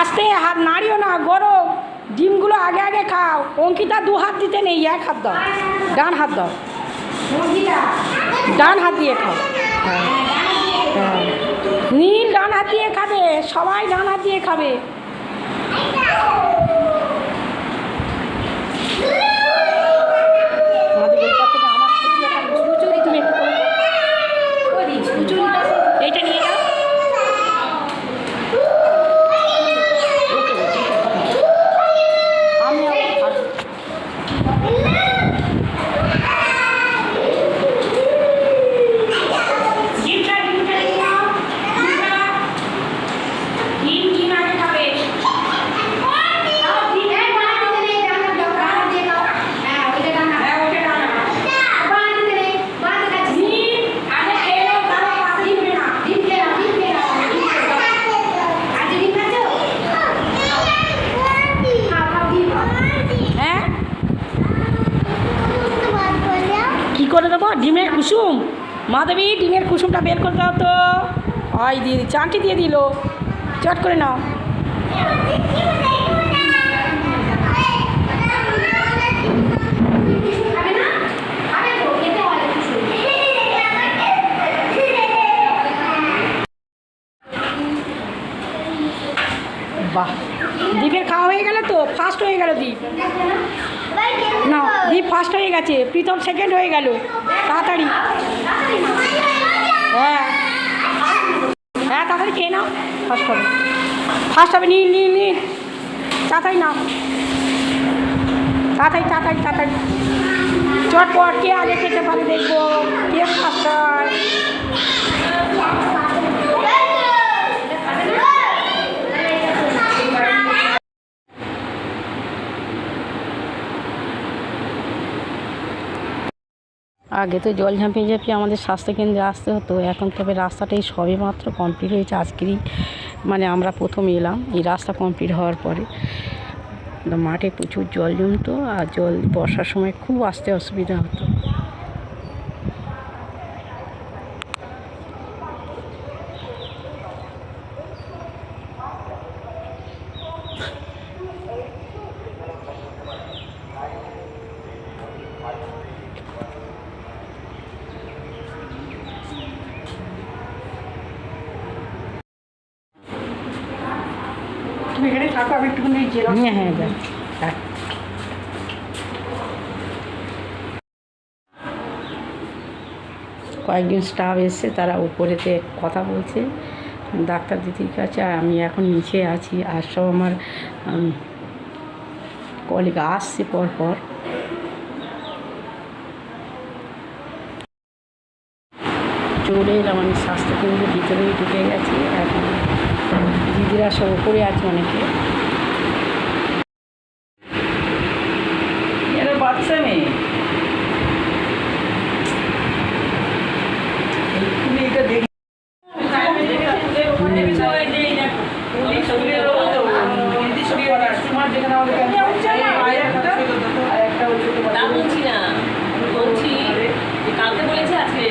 আস্তে হাত নাড়িও না গরম। ডিমগুলো আগে আগে খাও। অঙ্কিতা দু হাত দিতে নেই এক হাত দাও। ডান হাত দাও। ডান হাত দিয়ে খাও। নীল ডান হাত দিয়ে খাবে সবাই ডান হাত দিয়ে খাবে। ডিমের কুসুম। মাধবী, ডিমের কুসুমটা বের করে দাও তো। হয় দিয়ে দি, চানটি দিয়ে দিল। চট করে নাও। বাহ দ্বীপের খাওয়া হয়ে গেল তো? ফার্স্ট হয়ে গেল দ্বীপ না দ্বীপ ফার্স্ট হয়ে গেছে প্রীতম সেকেন্ড হয়ে গেল। তাড়াতাড়ি। হ্যাঁ। হ্যাঁ তাড়াতাড়ি খেয়ে নাও। ফার্স্ট হবে। ফার্স্ট হবে নীল নীল নীল তাড়াতাড়ি নাও। তাড়াতাড়ি তাড়াতাড়ি তাড়াতাড়ি। চটপট কে আগে খেতে পারে দেখব। কে ফার্স্ট হয়? আগে তো জল ঝাঁপিয়ে ঝাঁপিয়ে আমাদের স্বাস্থ্যকেন্দ্রে আসতে হতো, এখন তবে রাস্তাটা এই সবে মাত্র কমপ্লিট হয়েছে, আজকেরই মানে আমরা প্রথম এলাম, এই রাস্তা কমপ্লিট হওয়ার পরে। মাঠে প্রচুর জল জমতো আর জল বর্ষার সময় খুব আসতে অসুবিধা হতো। তুমি এখানে থাকো আমি হ্যাঁ হ্যাঁ যা রাখ। কয়েকজন স্টাফ এসছে, তারা উপরেতে কথা বলছে। ডাক্তার দিদির কাছে, আর আমি এখন নিচে আছি। আর সব আমার কলিগ আসছে পর চলে এলাম আমি স্বাস্থ্যকেন্দ্রের ভিতরেই ঢুকে গেছি। এখন দিদিরা সব করে আছে অনেকে। বাচ্চা মেয়ে এটা দেখি। যেখানে কালকে বলেছে আজকে